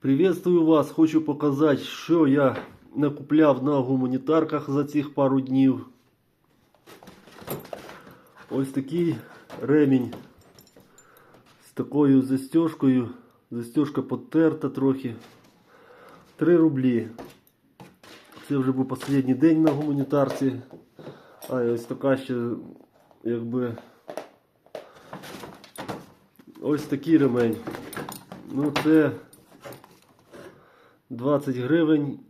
Приветствую вас! Хочу показати, що я накупляв на гуманітарках за цих пару днів. Ось такий ремінь з такою застежкою. Застежка потерта трохи. 3 рублі. Це вже був останній день на гуманітарці. А ось така ще якби. Ось такий ремень. Ну це 20 гривень,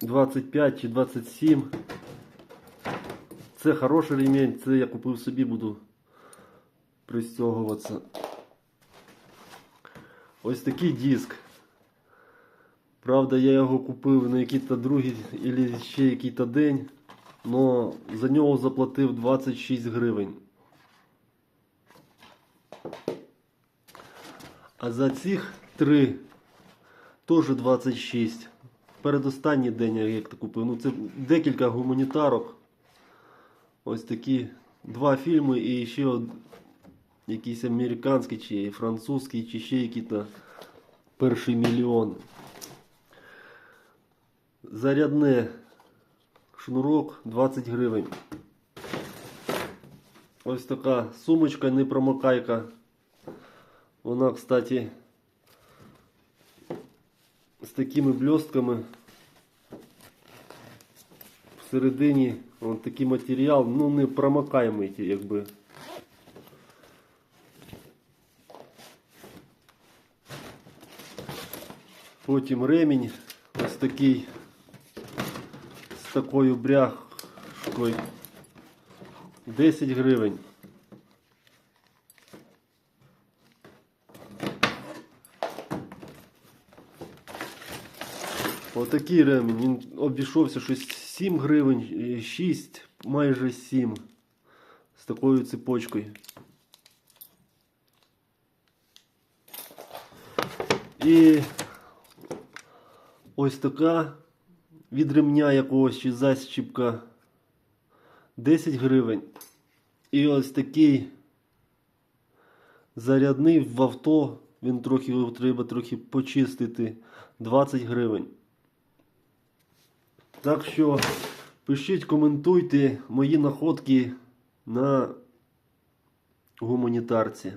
25 чи 27. Це хороший ремень, це я купив собі, буду пристягуватися. Ось такий диск. Правда, я його купив на який-то другий або ще який-то день, але за нього заплатив 26 гривень. А за цих три теж 26. Передостанній день я як купив. Ну це декілька гуманітарок. Ось такі два фільми і ще од... якийсь американський чи французький, чи ще який-то перший мільйон. Зарядне шнурок 20 гривень. Ось така сумочка, не промокайка. Вона, кстати, такими блістками. Всередині от такий матеріал, ну не промокаємий, якби. Потім ремінь ось такий з такою бряшкою 10 гривень. Отакий ремінь, він обійшовся щось 7 гривень, 6, майже 7 з такою цепочкою. І ось така від ремня якогось чи застіпка 10 гривень. І ось такий зарядний в авто, він трохи треба трохи почистити 20 гривень. Так що пишіть, коментуйте мої находки на гуманітарці.